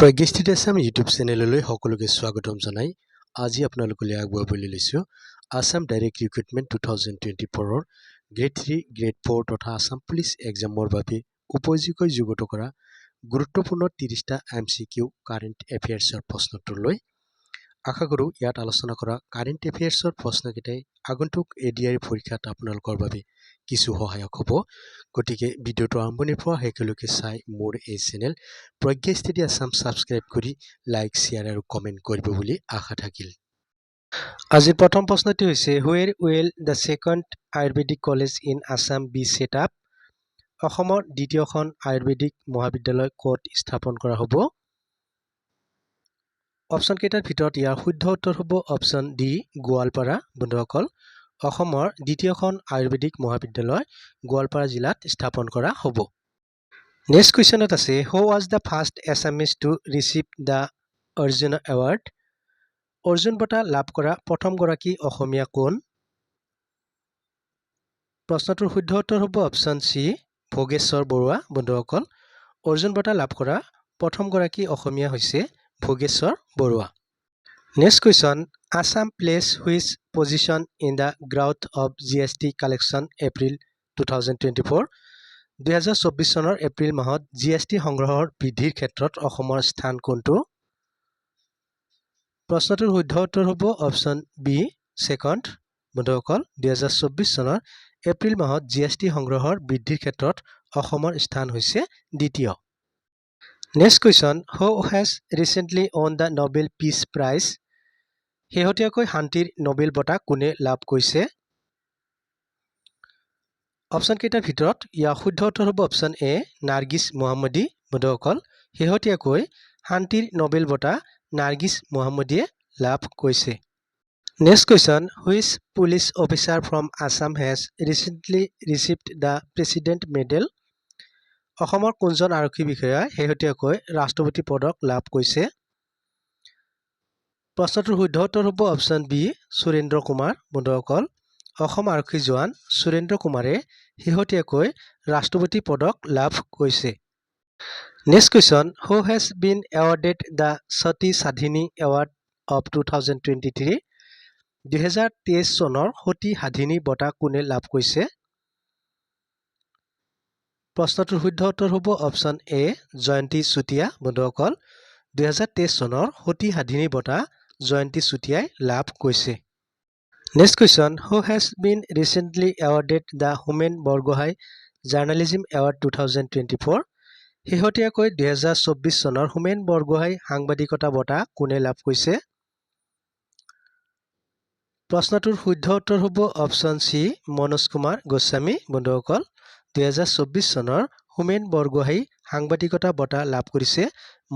প্ৰজ্ঞাস্থিত Assam YouTube চেনেললৈ সকলোকে স্বাগতম জনাই। আজি আপোনালোকলৈ আগবঢ়াবলৈ লৈছোঁ Assam direct recruitment two thousand twenty ফ'ৰৰ grade three grade four তথা আছাম পুলিচ এক্সামৰ বাবে উপযোগী যুগত কৰা গুৰুত্বপূৰ্ণ ত্ৰিছটা এম চি কিউ কাৰেণ্ট এফেয়াৰ্ছৰ প্ৰশ্নোত্তৰ লৈ। আশা কৰোঁ ইয়াত আলোচনা কৰা কাৰেণ্ট এফেয়াৰ্ছৰ প্ৰশ্নকেইটাই আগন্তুক এ ডি আৰ পৰীক্ষাত আপোনালোকৰ বাবে কিছু সহায়ক হ'ব। গতিকে ভিডিঅ'টো আৰম্ভণিৰ পৰা শেষলৈকে চাই মোৰ এই channel Pragya study Assam subscribe কৰি লাইক শ্বেয়াৰ আৰু কমেণ্ট কৰিব বুলি আশা থাকিল। আজিৰ প্ৰথম প্ৰশ্নটি হৈছে where will the second ayurvedic college in Assam be set up অসমৰ দ্বিতীয়খন আয়ুৰ্বেদিক মহাবিদ্যালয় ক'ত স্থাপন কৰা হ'ব? অপশ্যন কেইটাৰ ভিতৰত ইয়াৰ শুদ্ধ উত্তৰ হ'ব অপশ্যন ডি গোৱালপাৰা। বন্ধুসকল অসমৰ দ্বিতীয়খন আয়ুৰ্বেদিক মহাবিদ্যালয় গোৱালপাৰা জিলাত স্থাপন কৰা হ'ব। নেক্সট কুৱেশ্যনত আছে who was the first Assamese to receive the Arjuna award Arjuna বঁটা লাভ কৰা প্ৰথমগৰাকী অসমীয়া কোন? প্ৰশ্নটোৰ শুদ্ধ উত্তৰ হ'ব অপশ্যন চি ভোগেশ্বৰ বৰুৱা। বন্ধুসকল অৰ্জুন বঁটা লাভ কৰা প্ৰথমগৰাকী অসমীয়া হৈছে Bhogeswar Baruah. G S T collection April two thousand twenty four দুহেজাৰ চৌব্বিছ চনৰ এপ্ৰিল মাহত জি এছ টি সংগ্ৰহৰ বৃদ্ধিৰ ক্ষেত্ৰত অসমৰ স্থান কোনটো? প্ৰশ্নটোৰ শুদ্ধ উত্তৰ হ'ব অপশ্যন বি ছেকেণ্ড। বন্ধুসকল দুহেজাৰ চৌব্বিছ চনৰ এপ্ৰিল মাহত জি এছ টি সংগ্ৰহৰ বৃদ্ধিৰ ক্ষেত্ৰত অসমৰ স্থান হৈছে দ্বিতীয়। Next question who has recently won the Nobel peace prize শেহতীয়াকৈ শান্তিৰ নবেল বঁটা কোনে লাভ কৰিছে? অপশ্যনকেইটাৰ ভিতৰত ইয়াৰ শুদ্ধ উত্তৰ হ'ব অপশ্যন এ নাৰ্গিছ মহম্মদী বন্ধুসকল শেহতীয়াকৈ শান্তিৰ নবেল বঁটা নাৰ্গিছ মহম্মদীয়ে লাভ কৰিছে। Next question which police officer from Assam has recently received the president medal অসমৰ কোনজন আৰক্ষী বিষয়াই শেহতীয়াকৈ ৰাষ্ট্ৰপতি পদক লাভ কৰিছে? প্ৰশ্নটোৰ শুদ্ধ উত্তৰ হ'ব অপশ্যন বি সুৰেন্দ্ৰ কুমাৰ বন্ধুসকল। অসম আৰক্ষী জোৱান সুৰেন্দ্ৰ কুমাৰে শেহতীয়াকৈ ৰাষ্ট্ৰপতি পদক লাভ কৰিছে। Next question who has been awarded the Sati Sadhani award of two thousand twenty three দুহেজাৰ তেইছ চনৰ সতী সাধিনী বঁটা কোনে লাভ কৰিছে? প্ৰশ্নটোৰ শুদ্ধ উত্তৰ হ'ব অপশ্যন এ জয়ন্তী চুতীয়া বন্ধুসকল। দুহেজাৰ তেইছ চনৰ সতী সাধিনী বঁটা জয়ন্তী চুতীয়াই লাভ কৰিছে। Next question who has been recently awarded the Homen Borgohain journalism award two thousand twenty four শেহতীয়াকৈ দুহেজাৰ চৌব্বিছ চনৰ হোমেন বৰগোহাঁই সাংবাদিকতা বঁটা কোনে লাভ কৰিছে? প্ৰশ্নটোৰ শুদ্ধ উত্তৰ হ'ব অপশ্যন চি মনোজ কুমাৰ গোস্বামী। বন্ধুসকল দুহেজাৰ চৌব্বিছ চনৰ হোমেন বৰগোহাঁই সাংবাদিকতা বঁটা লাভ কৰিছে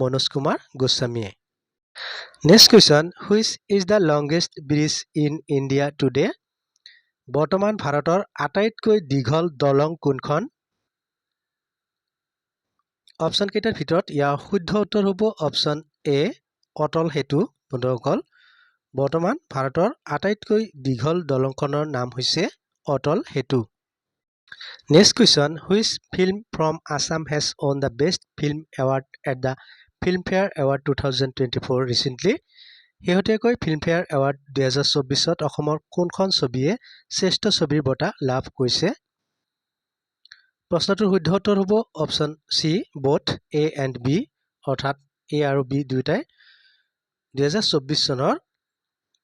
মনোজ কুমাৰ গোস্বামীয়ে। Next question which is the longest bridge in India today বৰ্তমান ভাৰতৰ আটাইতকৈ দীঘল দলং কোনখন? অপশ্যন কেইটাৰ ভিতৰত ইয়াৰ শুদ্ধ উত্তৰ হ'ব অপশ্যন এ অটল সেতু বন্ধুসকল। বৰ্তমান ভাৰতৰ আটাইতকৈ দীঘল দলংখনৰ নাম হৈছে Atal Setu. Next question which film from Assam has won the best film award at the Filmfare award two thousand twenty four recently শেহতীয়াকৈ ফিল্মফেয়াৰ এৱাৰ্ড দুহেজাৰ চৌব্বিছত অসমৰ কোনখন ছবিয়ে শ্ৰেষ্ঠ ছবিৰ বঁটা লাভ কৰিছে? প্ৰশ্নটোৰ শুদ্ধ উত্তৰ হ'ব option C both A and B অৰ্থাৎ এ আৰু বি দুয়োটাই। দুহেজাৰ চৌব্বিছ চনৰ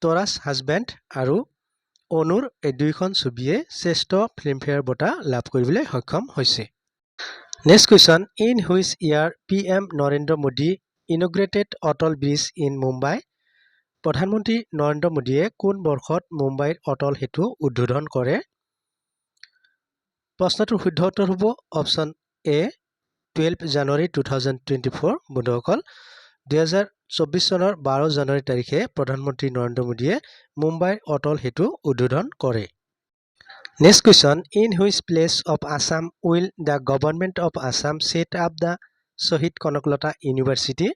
তৰাছ হাজবেণ্ড আৰু অনুৰ এই দুয়োখন ছবিয়ে শ্ৰেষ্ঠ ফিল্মফেয়াৰ বঁটা লাভ কৰিবলৈ সক্ষম হৈছে। Next question in which year P M Narendra Modi ইনগ্ৰেটেড Atal bridge in Mumbai প্ৰধানমন্ত্ৰী নৰেন্দ্ৰ মোদীয়ে কোন বৰ্ষত মুম্বাইৰ অটল সেতু উদ্বোধন কৰে? প্ৰশ্নটোৰ শুদ্ধ উত্তৰ হ'ব option A twelve January two thousand twenty four বন্ধুসকল। দুহেজাৰ চৌব্বিছ চনৰ বাৰ জানুৱাৰী তাৰিখে প্ৰধানমন্ত্ৰী নৰেন্দ্ৰ মোদীয়ে মুম্বাইৰ অটল সেতু উদ্বোধন কৰে। Next question in which place of Assam will the government of Assam set up the Shahid Kanaklata university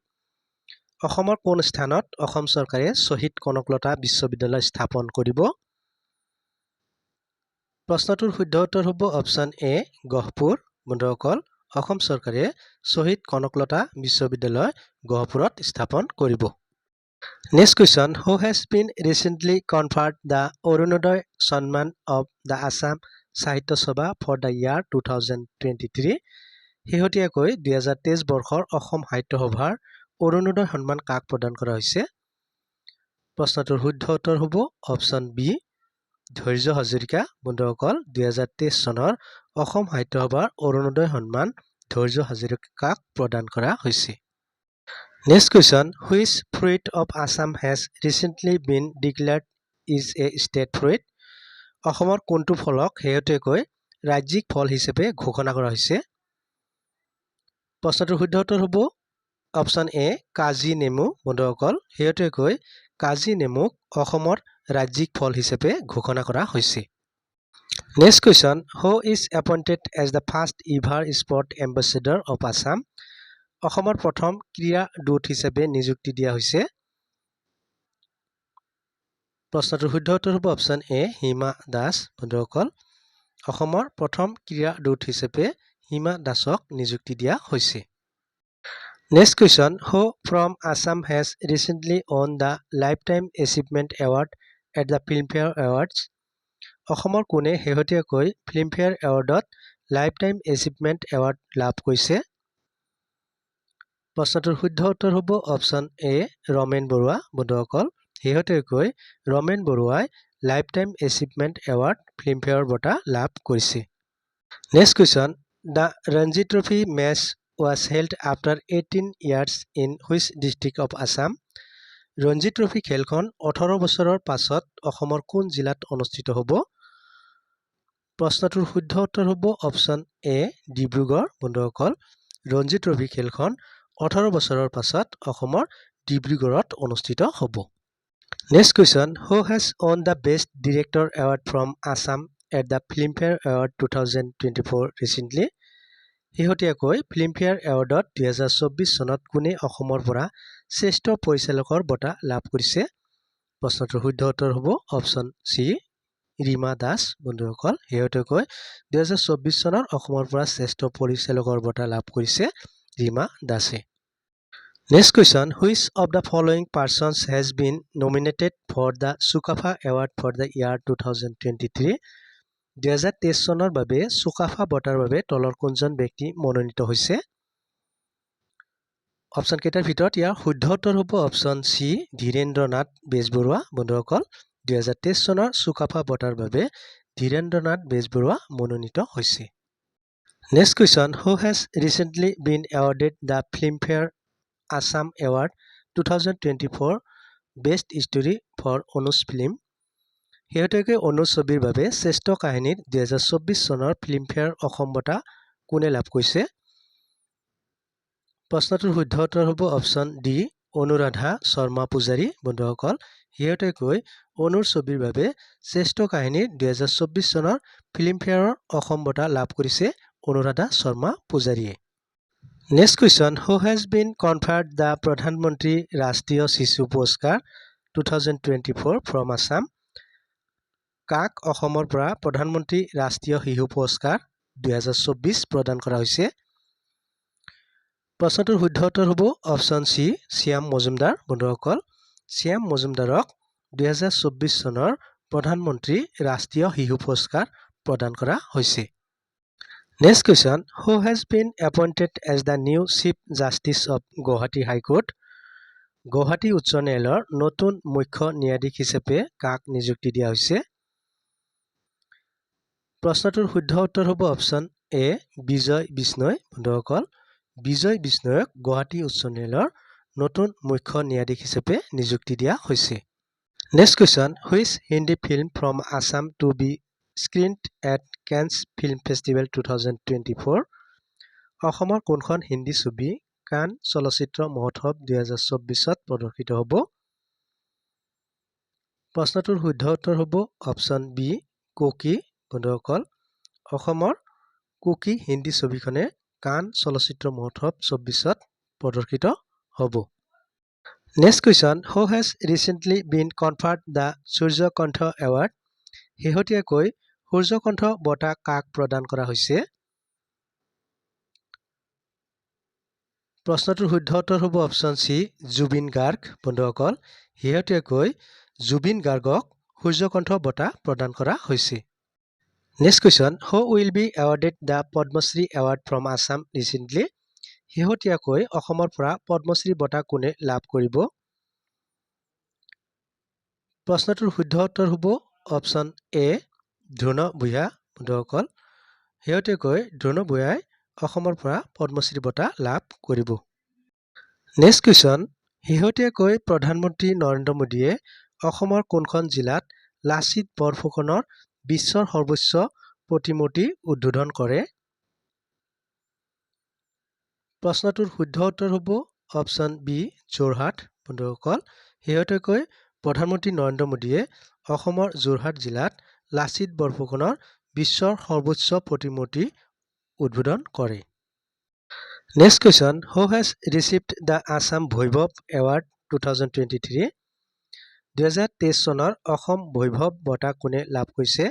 অসমৰ কোন স্থানত অসম চৰকাৰে শ্বহীদ কনকলতা বিশ্ববিদ্যালয় স্থাপন কৰিব? প্ৰশ্নটোৰ শুদ্ধ উত্তৰ হ'ব অপশ্যন এ গহপুৰ। বন্ধুসকল অসম চৰকাৰে শ্বহীদ কনকলতা বিশ্ববিদ্যালয় গহপুৰত স্থাপন কৰিব। Has been recently conferred the Arunodoi Sanman of the Assam Sahitya Sabha for the year two thousand twenty three শেহতীয়াকৈ দুহেজাৰ তেইছ বৰ্ষৰ অসম সাহিত্য সভাৰ অৰুণোদয় সন্মান কাক প্ৰদান কৰা হৈছে? প্ৰশ্নটোৰ শুদ্ধ উত্তৰ হ'ব অপশ্যন বি ধৈৰ্য হাজৰিকা বন্ধুসকল দুহেজাৰ তেইছ চনৰ অসম সাহিত্য সভাৰ অৰুণোদয় সন্মান ধৈৰ্য হাজৰিকাক প্ৰদান কৰা হৈছে। Next question which fruit of Assam has recently been declared is a state fruit অসমৰ কোনটো ফলক শেহতীয়াকৈ ৰাজ্যিক ফল হিচাপে ঘোষণা কৰা হৈছে। প্ৰশ্নটোৰ শুদ্ধ উত্তৰ হ'ব অপশ্যন এ কাজি নেমু বন্ধুসকল শেহতীয়াকৈ কাজি নেমুক অসমৰ ৰাজ্যিক ফল হিচাপে ঘোষণা কৰা হৈছে। Next question who is appointed as the first ever sport ambassador of Assam অসমৰ প্ৰথম ক্ৰীড়া দূত হিচাপে নিযুক্তি দিয়া হৈছে। প্ৰশ্নটোৰ শুদ্ধ উত্তৰ হ'ব অপশ্যন এ হিমা দাস বন্ধুসকল অসমৰ প্ৰথম ক্ৰীড়া দূত হিচাপে হিমা দাসক নিযুক্তি দিয়া হৈছে। Next question who from Assam has recently won the life time achievement award at the Filmfare awards অসমৰ কোনে শেহতীয়াকৈ ফিল্মফেয়াৰ এৱাৰ্ডত লাইফ টাইম এচিভমেণ্ট এৱাৰ্ড লাভ কৰিছে? প্ৰশ্নটোৰ শুদ্ধ উত্তৰ হ'ব অপশ্যন এ ৰমেন বৰুৱা। বন্ধুসকল শেহতীয়াকৈ ৰমেন বৰুৱাই life time achievement award Filmfare বঁটা লাভ কৰিছে। Next question the Ranji trophy match was held after eighteen years in which district of Assam Ranji trophy খেলখন ওঠৰ বছৰৰ পাছত অসমৰ কোন জিলাত অনুষ্ঠিত হ'ব? প্ৰশ্নটোৰ শুদ্ধ উত্তৰ হ'ব অপশ্যন এ ডিব্ৰুগড়। বন্ধুসকল ৰঞ্জি ট্ৰফি খেলখন ওঠৰ বছৰৰ পাছত অসমৰ ডিব্ৰুগড়ত অনুষ্ঠিত হ'ব। Next question who has won the best director award from Assam at the Filmfare award two thousand twenty four recently শেহতীয়াকৈ ফিল্মফেয়াৰ এৱাৰ্ডত দুহেজাৰ চৌব্বিছ চনত কোনে অসমৰ পৰা শ্ৰেষ্ঠ পৰিচালকৰ বঁটা লাভ কৰিছে? প্ৰশ্নটোৰ শুদ্ধ উত্তৰ হ'ব অপশ্যন চি ৰীমা দাস। বন্ধুসকল শেহতীয়াকৈ দুহেজাৰ চৌব্বিছ চনৰ অসমৰ পৰা শ্ৰেষ্ঠ পৰিচালকৰ বঁটা লাভ কৰিছে ৰীমা দাসে next question which of the following persons has been nominated for the Sukaphaa award for the year two thousand twenty three দুহেজাৰ তেইছ চনৰ বাবে চুকাফা বঁটাৰ বাবে তলৰ কোনজন ব্যক্তি মনোনীত হৈছে? অপশ্যন কেইটাৰ ভিতৰত ইয়াৰ শুদ্ধ উত্তৰ হ'ব অপশ্যন চি ধীৰেন্দ্ৰ নাথ বেজবৰুৱা। বন্ধুসকল দুহেজাৰ তেইছ চনৰ চুকাফা বঁটাৰ বাবে ধীৰেন্দ্ৰ নাথ বেজবৰুৱা মনোনীত হৈছে। Has recently been awarded the Filmfare Assam award two thousand twenty four best story for Anuj film শেহতীয়াকৈ অনুজ ছবিৰ বাবে শ্ৰেষ্ঠ কাহিনীত দুহেজাৰ চৌব্বিছ চনৰ ফিল্মফেয়াৰ অসম বঁটা কোনে লাভ কৰিছে? প্ৰশ্নটোৰ শুদ্ধ উত্তৰ হ'ব অপশ্যন ডি অনুৰাধা শৰ্মা পূজাৰী। বন্ধুসকল শেহতীয়াকৈ অনুৰ ছবিৰ বাবে শ্ৰেষ্ঠ কাহিনীৰ দুহেজাৰ চৌব্বিছ চনৰ ফিল্মফেয়াৰৰ অসম বঁটা লাভ কৰিছে। অনুৰাধা শৰ্মা পূজাৰীয়ে। Next question who has been conferred the Pradhan Mantri Rashtriya Shishu Puraskar two thousand twenty four from Assam কাক অসমৰ পৰা প্ৰধানমন্ত্ৰী ৰাষ্ট্ৰীয় শিশু পুৰস্কাৰ দুহেজাৰ চৌব্বিছ প্ৰদান কৰা হৈছে? প্ৰশ্নটোৰ শুদ্ধ উত্তৰ হ'ব অপশ্যন চি শ্যাম মজুমদাৰ। বন্ধুসকল শ্যাম মজুমদাৰক দুহেজাৰ চৌব্বিছ চনৰ প্ৰধানমন্ত্ৰী ৰাষ্ট্ৰীয় শিশু পুৰস্কাৰ প্ৰদান কৰা হৈছে। Been appointed as the new chief justice of Guwahati high court Guwahati উচ্চ ন্যায়ালয়ৰ নতুন মুখ্য ন্যায়াধীশ হিচাপে কাক নিযুক্তি দিয়া হৈছে? প্ৰশ্নটোৰ শুদ্ধ উত্তৰ হ'ব অপশ্যন এ বিজয় বিষ্ণয় বন্ধুসকল। বিজয় বিষ্ণয়ক গুৱাহাটী উচ্চ ন্যায়ালয়ৰ নতুন মুখ্য ন্যায়াধীশ হিচাপে নিযুক্তি দিয়া হৈছে। Next question which Hindi film from Assam to be screened at Cannes film festival two thousand twenty four. অসমৰ কোনখন হিন্দী ছবি কান চলচ্চিত্ৰ মহোৎসৱ দুহেজাৰ চৌব্বিছত প্ৰদৰ্শিত হ'ব? প্ৰশ্নটোৰ শুদ্ধ উত্তৰ হ'ব অপশ্যন বি কুকি। বন্ধুসকল অসমৰ কুকি হিন্দী ছবিখনে কান চলচ্চিত্ৰ মহোৎসৱ চৌব্বিছত প্ৰদৰ্শিত হ'ব। Next question who has recently been conferred the Suryakantha award শেহতীয়াকৈ সূৰ্যকণ্ঠ বঁটা কাক প্ৰদান কৰা হৈছে? প্ৰশ্নটোৰ শুদ্ধ উত্তৰ হ'ব অপশ্যন চি জুবিন গাৰ্গ। বন্ধুসকল শেহতীয়াকৈ জুবিন গাৰ্গক সূৰ্যকণ্ঠ বঁটা প্ৰদান কৰা হৈছে। Next question who will be awarded the Padma Shri award from Assam recently শেহতীয়াকৈ অসমৰ পৰা পদ্মশ্ৰী বঁটা কোনে লাভ কৰিব? প্ৰশ্নটোৰ শুদ্ধ উত্তৰ হ'ব অপশ্যন এ দ্ৰোণ ভূঞা বন্ধুসকল শেহতীয়াকৈ দ্ৰোণ ভূঞাই অসমৰ পৰা পদ্মশ্ৰী বঁটা লাভ কৰিব। নেক্সট কুৱেশ্যন শেহতীয়াকৈ প্ৰধানমন্ত্ৰী নৰেন্দ্ৰ মোদীয়ে অসমৰ কোনখন জিলাত লাচিত বৰফুকনৰ বিশ্বৰ সৰ্বোচ্চ প্ৰতিমূৰ্তি উদ্বোধন কৰে? প্ৰশ্নটোৰ শুদ্ধ উত্তৰ হ'ব অপশ্যন বি যোৰহাট। বন্ধুসকল শেহতীয়াকৈ প্ৰধানমন্ত্ৰী নৰেন্দ্ৰ মোদীয়ে অসমৰ যোৰহাট জিলাত লাচিত বৰফুকনৰ বিশ্বৰ সৰ্বোচ্চ প্ৰতিমূৰ্তি উদ্বোধন কৰে। Next question who has received the Assam Baibhav award two thousand twenty three দুহেজাৰ তেইছ চনৰ অসম বৈভৱ বঁটা কোনে লাভ কৰিছে?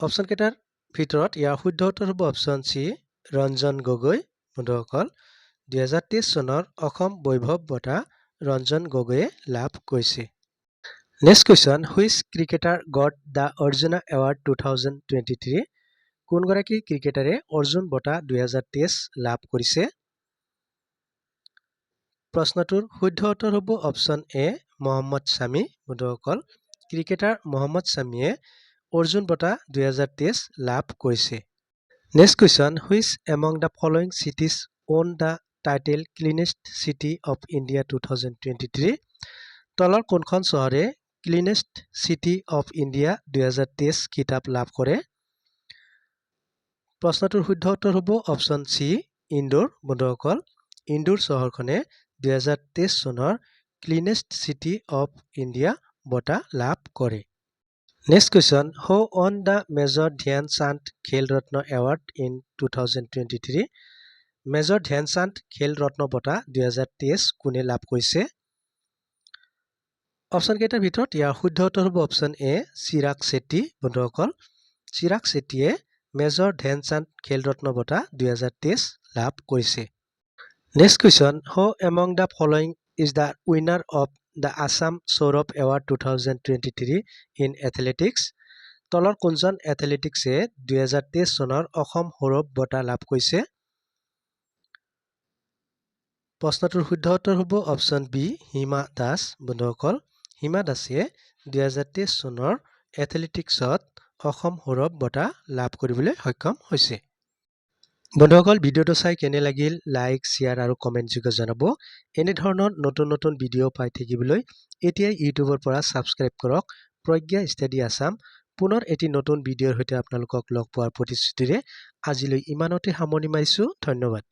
অপশ্যনকেইটাৰ ভিতৰত ইয়াৰ শুদ্ধ উত্তৰ হ'ব অপশ্যন চি ৰঞ্জন গগৈ। বন্ধুসকল দুহেজাৰ তেইছ চনৰ অসম বৈভৱ বঁটা ৰঞ্জন গগৈয়ে লাভ কৰিছে। Next question which cricketer got the Arjuna award two thousand twenty three কোনগৰাকী ক্ৰিকেটাৰে অৰ্জুন বঁটা দুহেজাৰ তেইছ লাভ কৰিছে? প্ৰশ্নটোৰ শুদ্ধ উত্তৰ হ'ব অপশ্যন এ মহম্মদ ছামী বন্ধুসকল ক্ৰিকেটাৰ মহম্মদ ছামীয়ে অৰ্জুন বঁটা দুহেজাৰ তেইছ লাভ কৰিছে। Next question which among the following cities won the title cleanest city of India two thousand twenty three তলৰ কোনখন চহৰে ক্লিনেষ্ট চিটি অফ ইণ্ডিয়া দুহেজাৰ তেইছ কিতাপ লাভ কৰে। প্ৰশ্নটোৰ শুদ্ধ উত্তৰ হ'ব অপশ্যন চি ইন্দোৰ বন্ধুসকল। ইন্দোৰ চহৰখনে দুহেজাৰ তেইছ চনৰ ক্লিনেষ্ট চিটি অফ ইণ্ডিয়া বঁটা লাভ কৰে। Next question who won the major Dhyan Chand Khel Ratna award in two thousand twenty three major Dhyan Chand Khel Ratna বঁটা দুহেজাৰ তেইছ কোনে লাভ কৰিছে? অপশ্যনকেইটাৰ ভিতৰত ইয়াৰ শুদ্ধ উত্তৰ হ'ব অপশ্যন এ চিৰাগ চেট্টি বন্ধুসকল। চিৰাগ চেট্টিয়ে মেজৰ ধ্যানচান্দ খেল ৰত্ন বঁটা দুহেজাৰ তেইছ লাভ কৰিছে। Next question who among the following is the winner of the Assam Saurav award two thousand twenty three in athletics তলৰ কোনজন এথলেটিক্সে দুহেজাৰ তেইছ চনৰ অসম সৌৰভ বঁটা লাভ কৰিছে? প্ৰশ্নটোৰ শুদ্ধ উত্তৰ হ'ব অপশ্যন বি হিমা দাস বন্ধুসকল। হিমা দাসে দুহেজাৰ তেইছ চনৰ এথলেটিক্সত অসম সৌৰভ বঁটা লাভ কৰিবলৈ সক্ষম হৈছে। বন্ধুসকল ভিডিঅ'টো চাই কেনে লাগিল? লাইক শ্বেয়াৰ আৰু কমেণ্ট যোগে জনাব। এনেধৰণৰ নতুন নতুন ভিডিঅ' পাই থাকিবলৈ এতিয়াই ইউটিউবৰ পৰা ছাবস্ক্ৰাইব কৰক। প্ৰজ্ঞা ষ্টাডি আছাম। পুনৰ এটি নতুন ভিডিঅ'ৰ সৈতে আপোনালোকক লগ পোৱাৰ প্ৰতিশ্ৰুতিৰে আজিলৈ ইমানতে সামৰণি মাৰিছোঁ। ধন্যবাদ।